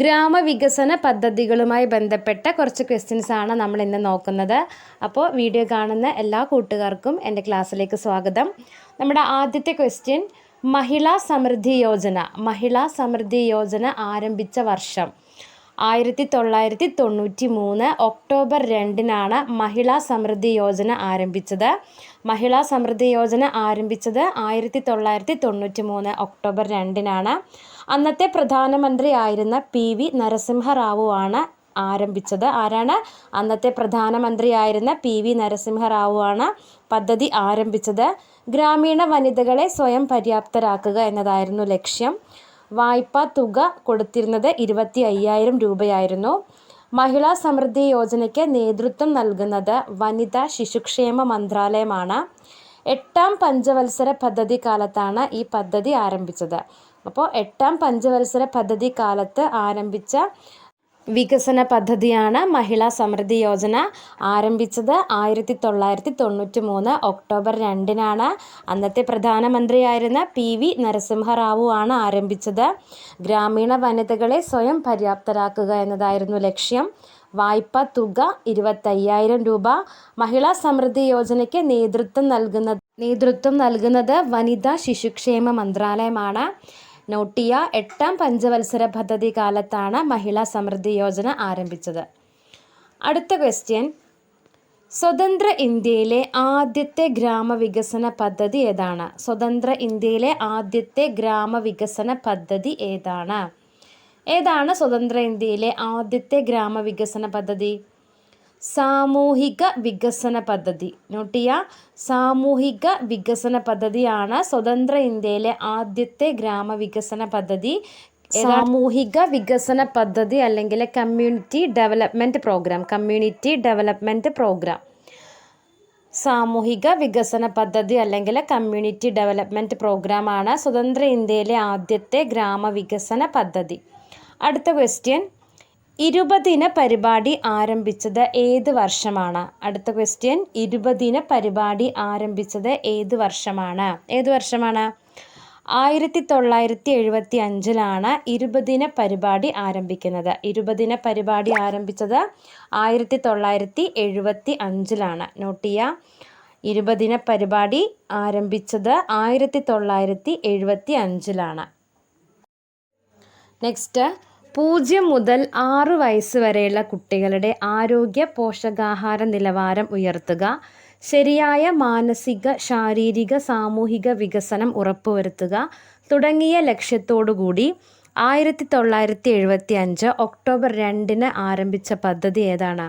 ഗ്രാമവികസന പദ്ധതികളുമായി ബന്ധപ്പെട്ട കുറച്ച് ക്വസ്റ്റ്യൻസ് ആണ് നമ്മൾ ഇന്ന് നോക്കുന്നത്. അപ്പോൾ വീഡിയോ കാണുന്ന എല്ലാ കൂട്ടുകാർക്കും എന്റെ ക്ലാസ്സിലേക്ക് സ്വാഗതം. നമ്മുടെ ആദ്യത്തെ ക്വസ്റ്റ്യൻ മഹിളാ സമൃദ്ധി യോജന. മഹിളാ സമൃദ്ധി യോജന ആരംഭിച്ച വർഷം ആയിരത്തി തൊള്ളായിരത്തി തൊണ്ണൂറ്റി മൂന്ന് ഒക്ടോബർ രണ്ടിനാണ് മഹിളാ സമൃദ്ധി യോജന ആരംഭിച്ചത്. മഹിളാ സമൃദ്ധി യോജന ആരംഭിച്ചത് ആയിരത്തി തൊള്ളായിരത്തി തൊണ്ണൂറ്റി മൂന്ന് ഒക്ടോബർ രണ്ടിനാണ്. അന്നത്തെ പ്രധാനമന്ത്രി ആയിരുന്ന പി വി നരസിംഹറാവു ആണ് ആരംഭിച്ചത്. ആരാണ്? അന്നത്തെ പ്രധാനമന്ത്രിയായിരുന്ന പി വി നരസിംഹറാവു ആണ് പദ്ധതി ആരംഭിച്ചത്. ഗ്രാമീണ വനിതകളെ സ്വയം പര്യാപ്തരാക്കുക എന്നതായിരുന്നു ലക്ഷ്യം. വായ്പാ തുക കൊടുത്തിരുന്നത് ഇരുപത്തി അയ്യായിരം രൂപയായിരുന്നു. മഹിളാ സമൃദ്ധി യോജനയ്ക്ക് നേതൃത്വം നൽകുന്നത് വനിതാ ശിശുക്ഷേമ മന്ത്രാലയമാണ്. എട്ടാം പഞ്ചവത്സര പദ്ധതി കാലത്താണ് ഈ പദ്ധതി ആരംഭിച്ചത്. അപ്പോൾ എട്ടാം പഞ്ചവത്സര പദ്ധതി കാലത്ത് ആരംഭിച്ച വികസന പദ്ധതിയാണ് മഹിളാ സമൃദ്ധി യോജന. ആരംഭിച്ചത് ആയിരത്തി തൊള്ളായിരത്തി തൊണ്ണൂറ്റി മൂന്ന് ഒക്ടോബർ രണ്ടിനാണ്. അന്നത്തെ പ്രധാനമന്ത്രിയായിരുന്ന പി വി നരസിംഹറാവു ആണ് ആരംഭിച്ചത്. ഗ്രാമീണ വനിതകളെ സ്വയം പര്യാപ്തരാക്കുക എന്നതായിരുന്നു ലക്ഷ്യം. വായ്പ തുക ഇരുപത്തയ്യായിരം രൂപ. മഹിളാ സമൃദ്ധി യോജനയ്ക്ക് നേതൃത്വം നൽകുന്നത് നേതൃത്വം നൽകുന്നത് വനിതാ ശിശുക്ഷേമ മന്ത്രാലയമാണ്. നോട്ടിയ എട്ടാം പഞ്ചവത്സര പദ്ധതി കാലത്താണ് മഹിളാ സമൃദ്ധി യോജന ആരംഭിച്ചത്. അടുത്ത ക്വസ്റ്റ്യൻ സ്വതന്ത്ര ഇന്ത്യയിലെ ആദ്യത്തെ ഗ്രാമവികസന പദ്ധതി ഏതാണ്? സ്വതന്ത്ര ഇന്ത്യയിലെ ആദ്യത്തെ ഗ്രാമവികസന പദ്ധതി ഏതാണ്? ഏതാണ് സ്വതന്ത്ര ഇന്ത്യയിലെ ആദ്യത്തെ ഗ്രാമവികസന പദ്ധതി? സാമൂഹിക വികസന പദ്ധതി. നോട്ട് ചെയ്യുക സാമൂഹിക വികസന പദ്ധതിയാണ് സ്വതന്ത്ര ഇന്ത്യയിലെ ആദ്യത്തെ ഗ്രാമവികസന പദ്ധതി. സാമൂഹിക വികസന പദ്ധതി അല്ലെങ്കിൽ community development programme community development programme. സാമൂഹിക വികസന പദ്ധതി അല്ലെങ്കിൽ കമ്മ്യൂണിറ്റി ഡെവലപ്മെന്റ് പ്രോഗ്രാമാണ് സ്വതന്ത്ര ഇന്ത്യയിലെ ആദ്യത്തെ ഗ്രാമവികസന പദ്ധതി. അടുത്ത ക്വസ്റ്റ്യൻ ഇരുപതിന പരിപാടി ആരംഭിച്ചത് ഏത് വർഷമാണ്? അടുത്ത ക്വസ്റ്റ്യൻ ഇരുപതിന പരിപാടി ആരംഭിച്ചത് ഏത് വർഷമാണ്? ഏത് വർഷമാണ്? ആയിരത്തി തൊള്ളായിരത്തി എഴുപത്തി അഞ്ചിലാണ് ഇരുപതിന പരിപാടി ആരംഭിക്കുന്നത്. ഇരുപതിന പരിപാടി ആരംഭിച്ചത് ആയിരത്തി തൊള്ളായിരത്തി എഴുപത്തി അഞ്ചിലാണ് നോട്ട് ചെയ്യുക. ഇരുപതിന പരിപാടി ആരംഭിച്ചത് ആയിരത്തി തൊള്ളായിരത്തി എഴുപത്തി അഞ്ചിലാണ് നെക്സ്റ്റ് പൂജ്യം മുതൽ ആറ് വയസ്സ് വരെയുള്ള കുട്ടികളുടെ ആരോഗ്യ പോഷകാഹാര നിലവാരം ഉയർത്തുക ശരിയായ മാനസിക ശാരീരിക സാമൂഹിക വികസനം ഉറപ്പുവരുത്തുക തുടങ്ങിയ ലക്ഷ്യത്തോടുകൂടി ആയിരത്തി തൊള്ളായിരത്തി എഴുപത്തി അഞ്ച് ഒക്ടോബർ രണ്ടിന് ആരംഭിച്ച പദ്ധതി ഏതാണ്?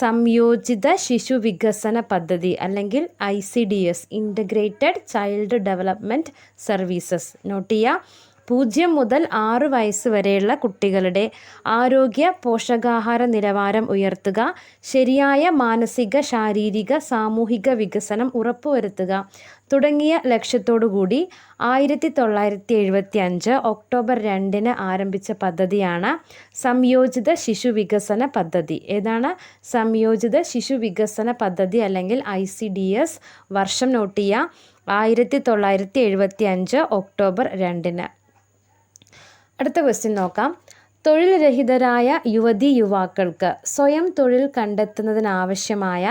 സംയോജിത ശിശു വികസന പദ്ധതി അല്ലെങ്കിൽ I C D S integrated child development services note ചെയ്യുക. പൂജ്യം മുതൽ ആറ് വയസ്സ് വരെയുള്ള കുട്ടികളുടെ ആരോഗ്യ പോഷകാഹാര നിലവാരം ഉയർത്തുക ശരിയായ മാനസിക ശാരീരിക സാമൂഹിക വികസനം ഉറപ്പുവരുത്തുക തുടങ്ങിയ ലക്ഷ്യത്തോടുകൂടി ആയിരത്തി തൊള്ളായിരത്തി എഴുപത്തി അഞ്ച് ഒക്ടോബർ രണ്ടിന് ആരംഭിച്ച പദ്ധതിയാണ് സംയോജിത ശിശു വികസന പദ്ധതി. ഏതാണ്? സംയോജിത ശിശു വികസന പദ്ധതി അല്ലെങ്കിൽ ഐ സി ഡി എസ് വർഷം നോട്ടിയ ആയിരത്തി തൊള്ളായിരത്തി എഴുപത്തി അഞ്ച് ഒക്ടോബർ രണ്ടിന്. അടുത്ത ക്വസ്റ്റ്യൻ നോക്കാം. തൊഴിൽ രഹിതരായ യുവതി യുവാക്കൾക്ക് സ്വയം തൊഴിൽ കണ്ടെത്തുന്നതിനാവശ്യമായ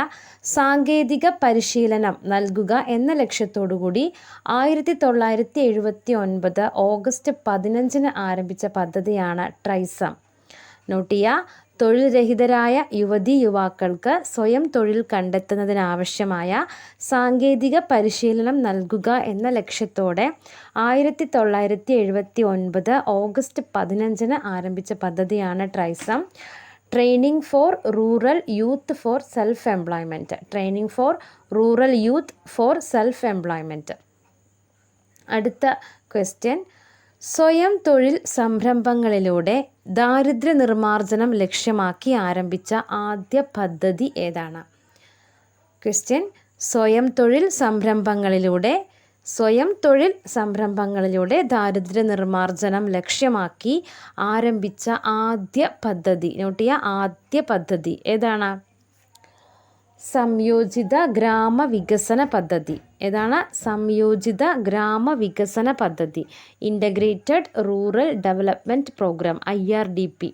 സാങ്കേതിക പരിശീലനം നൽകുക എന്ന ലക്ഷ്യത്തോടുകൂടി ആയിരത്തി തൊള്ളായിരത്തി എഴുപത്തി ഒൻപത് ഓഗസ്റ്റ് പതിനഞ്ചിന് ആരംഭിച്ച പദ്ധതിയാണ് ട്രൈസം. നോട്ട് ചെയ്യുക തൊഴിൽ രഹിതരായ യുവതി യുവാക്കൾക്ക് സ്വയം തൊഴിൽ കണ്ടെത്തുന്നതിനാവശ്യമായ സാങ്കേതിക പരിശീലനം നൽകുക എന്ന ലക്ഷ്യത്തോടെ ആയിരത്തി തൊള്ളായിരത്തി എഴുപത്തി ഒൻപത് ഓഗസ്റ്റ് പതിനഞ്ചിന് ആരംഭിച്ച പദ്ധതിയാണ് TRYSEM. Training for rural youth for self employment training for rural youth for self employment അടുത്ത ക്വസ്റ്റ്യൻ. സ്വയം തൊഴിൽ സംരംഭങ്ങളിലൂടെ ദാരിദ്ര്യ നിർമാർജനം ലക്ഷ്യമാക്കി ആരംഭിച്ച ആദ്യ പദ്ധതി ഏതാണ്? ക്വസ്റ്റ്യൻ സ്വയം തൊഴിൽ സംരംഭങ്ങളിലൂടെ സ്വയം തൊഴിൽ സംരംഭങ്ങളിലൂടെ ദാരിദ്ര്യ നിർമാർജനം ലക്ഷ്യമാക്കി ആരംഭിച്ച ആദ്യ പദ്ധതി നോട്ട് ചെയ്യുക ആദ്യ പദ്ധതി ഏതാണ്? സംയോജിത ഗ്രാമ വികസന പദ്ധതി. ഏതാണ്? സംയോജിത ഗ്രാമ വികസന പദ്ധതി. Integrated rural development programme I R D P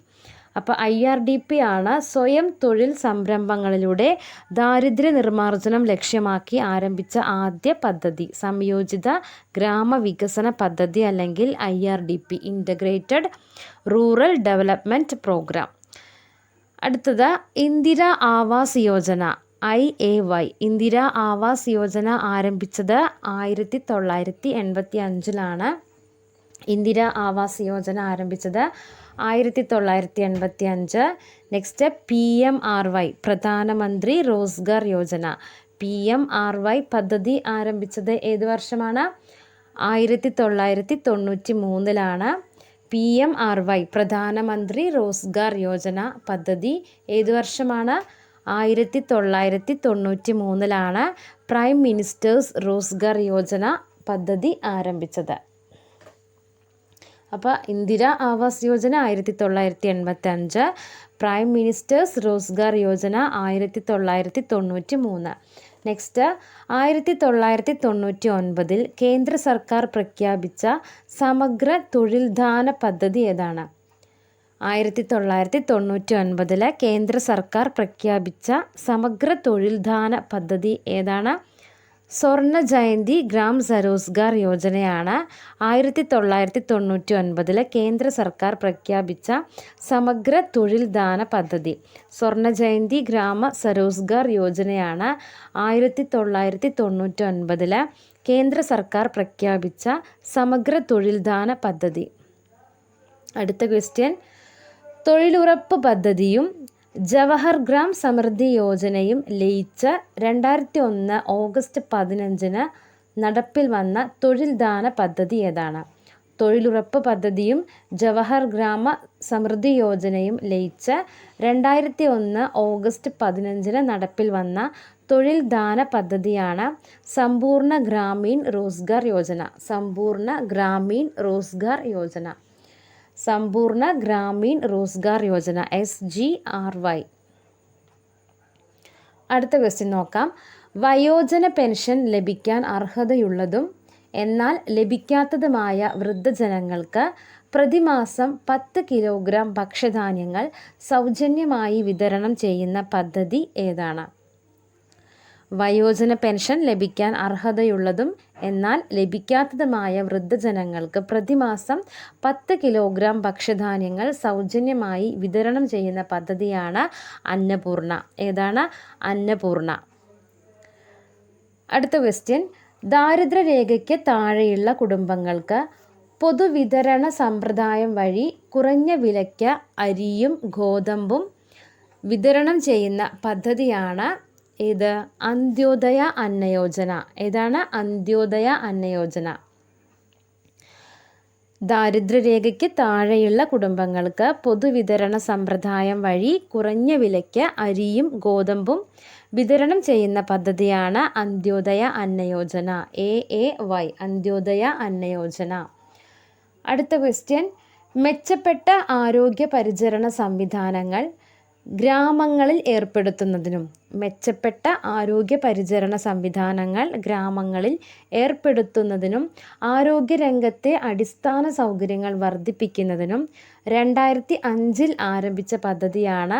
അപ്പോൾ ഐ ആർ ഡി പി ആണ് സ്വയം തൊഴിൽ സംരംഭങ്ങളിലൂടെ ദാരിദ്ര്യ നിർമ്മാർജനം ലക്ഷ്യമാക്കി ആരംഭിച്ച ആദ്യ പദ്ധതി. സംയോജിത ഗ്രാമ വികസന പദ്ധതി അല്ലെങ്കിൽ I R D P integrated rural development programme അടുത്തത് Indira Awas Yojana. I A Y Indira Awas Yojana ആരംഭിച്ചത് ആയിരത്തി തൊള്ളായിരത്തി എൺപത്തി അഞ്ചിലാണ് ഇന്ദിര ആവാസ് യോജന ആരംഭിച്ചത് ആയിരത്തി തൊള്ളായിരത്തി എൺപത്തി അഞ്ച് next P M R Y Pradhanmantri Rozgar Yojana. P M R Y പദ്ധതി ആരംഭിച്ചത് ഏത് വർഷമാണ്? ആയിരത്തി തൊള്ളായിരത്തി തൊണ്ണൂറ്റി മൂന്നിലാണ് P M R Y Pradhanmantri Rozgar Yojana പദ്ധതി ഏത് വർഷമാണ്? ആയിരത്തി തൊള്ളായിരത്തി തൊണ്ണൂറ്റി മൂന്നിലാണ് പ്രൈം മിനിസ്റ്റേഴ്സ് റോസ്ഗാർ യോജന പദ്ധതി ആരംഭിച്ചത്. അപ്പോൾ ഇന്ദിര ആവാസ് യോജന ആയിരത്തി തൊള്ളായിരത്തി എൺപത്തി അഞ്ച് പ്രൈം മിനിസ്റ്റേഴ്സ് റോസ്ഗാർ യോജന ആയിരത്തി തൊള്ളായിരത്തി തൊണ്ണൂറ്റി മൂന്ന് നെക്സ്റ്റ് ആയിരത്തി തൊള്ളായിരത്തി തൊണ്ണൂറ്റി ഒൻപതിൽ കേന്ദ്ര സർക്കാർ പ്രഖ്യാപിച്ച സമഗ്ര തൊഴിൽദാന പദ്ധതി ഏതാണ്? ആയിരത്തി തൊള്ളായിരത്തി തൊണ്ണൂറ്റി ഒൻപതിലെ കേന്ദ്ര സർക്കാർ പ്രഖ്യാപിച്ച സമഗ്ര തൊഴിൽദാന പദ്ധതി ഏതാണ്? സ്വർണ ജയന്തി ഗ്രാം സരോസ്ഗാർ യോജനയാണ് ആയിരത്തി തൊള്ളായിരത്തി തൊണ്ണൂറ്റി ഒൻപതിലെ കേന്ദ്ര സർക്കാർ പ്രഖ്യാപിച്ച സമഗ്ര തൊഴിൽദാന പദ്ധതി. സ്വർണ ജയന്തി ഗ്രാമ സരോസ്ഗാർ യോജനയാണ് ആയിരത്തി തൊള്ളായിരത്തി തൊണ്ണൂറ്റി ഒൻപതിലെ കേന്ദ്ര സർക്കാർ പ്രഖ്യാപിച്ച സമഗ്ര തൊഴിൽദാന പദ്ധതി. അടുത്ത ക്വസ്റ്റ്യൻ. തൊഴിലുറപ്പ് പദ്ധതിയും ജവഹർ ഗ്രാം സമൃദ്ധി യോജനയും ലയിച്ച രണ്ടായിരത്തി ഒന്ന് ഓഗസ്റ്റ് പതിനഞ്ചിന് നടപ്പിൽ വന്ന തൊഴിൽ ദാന പദ്ധതി ഏതാണ്? തൊഴിലുറപ്പ് പദ്ധതിയും ജവഹർ ഗ്രാമ സമൃദ്ധി യോജനയും ലയിച്ച രണ്ടായിരത്തി ഒന്ന് ഓഗസ്റ്റ് പതിനഞ്ചിന് നടപ്പിൽ വന്ന തൊഴിൽ ദാന പദ്ധതിയാണ് സമ്പൂർണ ഗ്രാമീൺ റോസ്ഗാർ യോജന. സമ്പൂർണ Gramin Rozgar Yojana. Sampoorna Gramin Rozgar Yojana S G R Y അടുത്ത ക്വസ്റ്റ്യൻ നോക്കാം. വയോജന പെൻഷൻ ലഭിക്കാൻ അർഹതയുള്ളതും എന്നാൽ ലഭിക്കാത്തതുമായ വൃദ്ധജനങ്ങൾക്ക് പ്രതിമാസം പത്ത് കിലോഗ്രാം ഭക്ഷ്യധാന്യങ്ങൾ സൗജന്യമായി വിതരണം ചെയ്യുന്ന പദ്ധതി ഏതാണ്? വയോജന പെൻഷൻ ലഭിക്കാൻ അർഹതയുള്ളതും എന്നാൽ ലഭിക്കാത്തതുമായ വൃദ്ധജനങ്ങൾക്ക് പ്രതിമാസം പത്ത് കിലോഗ്രാം ഭക്ഷ്യധാന്യങ്ങൾ സൗജന്യമായി വിതരണം ചെയ്യുന്ന പദ്ധതിയാണ് അന്നപൂർണ. ഏതാണ്? അന്നപൂർണ. അടുത്ത ക്വസ്റ്റ്യൻ ദാരിദ്ര്യരേഖയ്ക്ക് താഴെയുള്ള കുടുംബങ്ങൾക്ക് പൊതുവിതരണ സമ്പ്രദായം വഴി കുറഞ്ഞ വിലയ്ക്ക് അരിയും ഗോതമ്പും വിതരണം ചെയ്യുന്ന പദ്ധതിയാണ് ഏത് അന്ത്യോദയ അന്നയോജന. ഏതാണ്? അന്ത്യോദയ അന്നയോജന. ദാരിദ്ര്യരേഖയ്ക്ക് താഴെയുള്ള കുടുംബങ്ങൾക്ക് പൊതുവിതരണ സമ്പ്രദായം വഴി കുറഞ്ഞ വിലയ്ക്ക് അരിയും ഗോതമ്പും വിതരണം ചെയ്യുന്ന പദ്ധതിയാണ് Antyodaya Annayojana. A A Y. Antyodaya Annayojana. അടുത്ത ക്വസ്റ്റ്യൻ മെച്ചപ്പെട്ട ആരോഗ്യ പരിചരണ സംവിധാനങ്ങൾ. ഗ്രാമങ്ങളിൽ ഏർപ്പെടുത്തുന്നതിനും മെച്ചപ്പെട്ട ആരോഗ്യ പരിചരണ സംവിധാനങ്ങൾ ഗ്രാമങ്ങളിൽ ഏർപ്പെടുത്തുന്നതിനും ആരോഗ്യരംഗത്തെ അടിസ്ഥാന സൗകര്യങ്ങൾ വർദ്ധിപ്പിക്കുന്നതിനും രണ്ടായിരത്തി അഞ്ചിൽ ആരംഭിച്ച പദ്ധതിയാണ്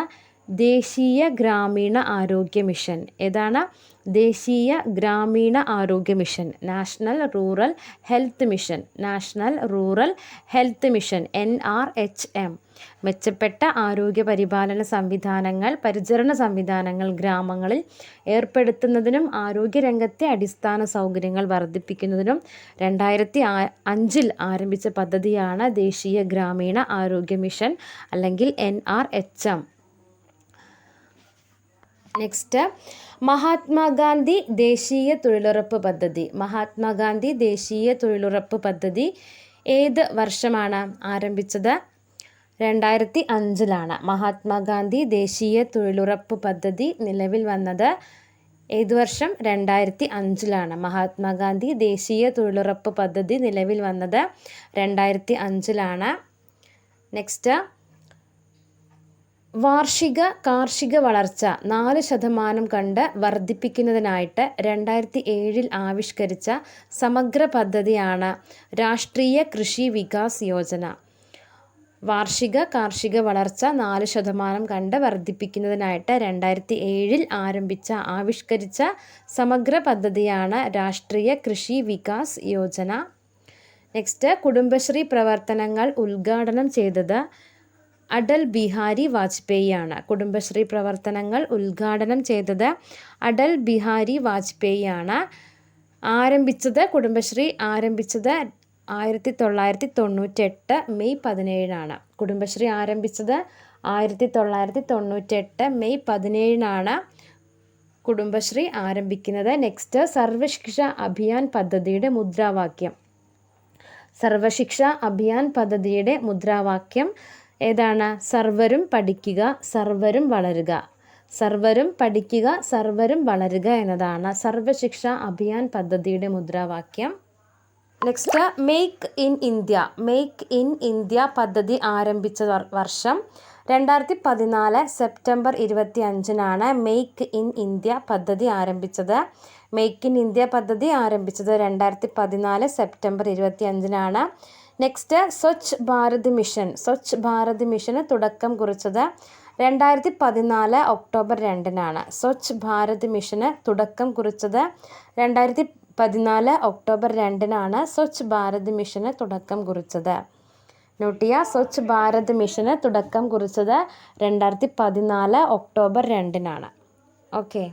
ദേശീയ ഗ്രാമീണ ആരോഗ്യ മിഷൻ. ഏതാണ്? ദേശീയ ഗ്രാമീണ ആരോഗ്യ mission. National rural health mission. National rural health mission. N R H M. മെച്ചപ്പെട്ട ആരോഗ്യ പരിപാലന സംവിധാനങ്ങൾ പരിചരണ സംവിധാനങ്ങൾ ഗ്രാമങ്ങളിൽ ഏർപ്പെടുത്തുന്നതിനും ആരോഗ്യരംഗത്തെ അടിസ്ഥാന സൗകര്യങ്ങൾ വർദ്ധിപ്പിക്കുന്നതിനും രണ്ടായിരത്തി അഞ്ചിൽ ആരംഭിച്ച പദ്ധതിയാണ് ദേശീയ ഗ്രാമീണ ആരോഗ്യ മിഷൻ അല്ലെങ്കിൽ N R H M. Next Mahatmagandhi ദേശീയ തൊഴിലുറപ്പ് പദ്ധതി. മഹാത്മാഗാന്ധി ദേശീയ തൊഴിലുറപ്പ് പദ്ധതി ഏത് വർഷമാണ് ആരംഭിച്ചത്? രണ്ടായിരത്തി അഞ്ചിലാണ് മഹാത്മാഗാന്ധി ദേശീയ തൊഴിലുറപ്പ് പദ്ധതി നിലവിൽ വന്നത് ഏത് വർഷം? രണ്ടായിരത്തി അഞ്ചിലാണ് മഹാത്മാഗാന്ധി ദേശീയ തൊഴിലുറപ്പ് പദ്ധതി നിലവിൽ വന്നത് രണ്ടായിരത്തി അഞ്ചിലാണ് നെക്സ്റ്റ് വാർഷിക കാർഷിക വളർച്ച നാല് ശതമാനം കണ്ട് വർദ്ധിപ്പിക്കുന്നതിനായിട്ട് രണ്ടായിരത്തി ഏഴിൽ ആവിഷ്കരിച്ച സമഗ്ര പദ്ധതിയാണ് രാഷ്ട്രീയ കൃഷി വികാസ് യോജന. വാർഷിക കാർഷിക വളർച്ച നാല് ശതമാനം കണ്ട് വർദ്ധിപ്പിക്കുന്നതിനായിട്ട് രണ്ടായിരത്തി ഏഴിൽ ആരംഭിച്ച ആവിഷ്കരിച്ച സമഗ്ര പദ്ധതിയാണ് രാഷ്ട്രീയ കൃഷി വികാസ് യോജന. നെക്സ്റ്റ് കുടുംബശ്രീ പ്രവർത്തനങ്ങൾ ഉദ്ഘാടനം ചെയ്തത് അടൽ ബിഹാരി വാജ്പേയിയാണ്. കുടുംബശ്രീ പ്രവർത്തനങ്ങൾ ഉദ്ഘാടനം ചെയ്തത് അടൽ ബിഹാരി വാജ്പേയിയാണ്. ആരംഭിച്ചത് കുടുംബശ്രീ ആരംഭിച്ചത് ആയിരത്തി തൊള്ളായിരത്തി തൊണ്ണൂറ്റെട്ട് മെയ് പതിനേഴിനാണ്. കുടുംബശ്രീ ആരംഭിച്ചത് ആയിരത്തി തൊള്ളായിരത്തി തൊണ്ണൂറ്റെട്ട് മെയ് പതിനേഴിനാണ് കുടുംബശ്രീ ആരംഭിക്കുന്നത്. നെക്സ്റ്റ് സർവശിക്ഷ അഭിയാൻ പദ്ധതിയുടെ മുദ്രാവാക്യം. സർവശിക്ഷ അഭിയാൻ പദ്ധതിയുടെ മുദ്രാവാക്യം. ഏതാണ്? സർവരും പഠിക്കുക സർവരും വളരുക. സർവരും പഠിക്കുക സർവരും വളരുക എന്നതാണ് സർവശിക്ഷ അഭിയാൻ പദ്ധതിയുടെ മുദ്രാവാക്യം. Next make in India make in India പദ്ധതി ആരംഭിച്ച വർഷം രണ്ടായിരത്തി പതിനാല് സെപ്റ്റംബർ ഇരുപത്തി അഞ്ചിനാണ് മേക്ക് ഇൻ ഇന്ത്യ പദ്ധതി ആരംഭിച്ചത്. മേക്ക് ഇൻ ഇന്ത്യ പദ്ധതി ആരംഭിച്ചത് രണ്ടായിരത്തി പതിനാല് സെപ്റ്റംബർ ഇരുപത്തി അഞ്ചിനാണ് നെക്സ്റ്റ് സ്വച്ഛ് ഭാരത് മിഷൻ സ്വച്ഛ് ഭാരത് മിഷന് തുടക്കം കുറിച്ചത് രണ്ടായിരത്തി പതിനാല് ഒക്ടോബർ രണ്ടിനാണ്. സ്വച്ഛ് ഭാരത് മിഷന് തുടക്കം കുറിച്ചത് രണ്ടായിരത്തി പതിനാല് ഒക്ടോബർ രണ്ടിനാണ് സ്വച്ഛ് ഭാരത് മിഷന് തുടക്കം കുറിച്ചത്. നോട്ടിയ സ്വച്ഛ് ഭാരത് മിഷന് തുടക്കം കുറിച്ചത് രണ്ടായിരത്തി പതിനാല് ഒക്ടോബർ രണ്ടിനാണ്. ഓക്കെ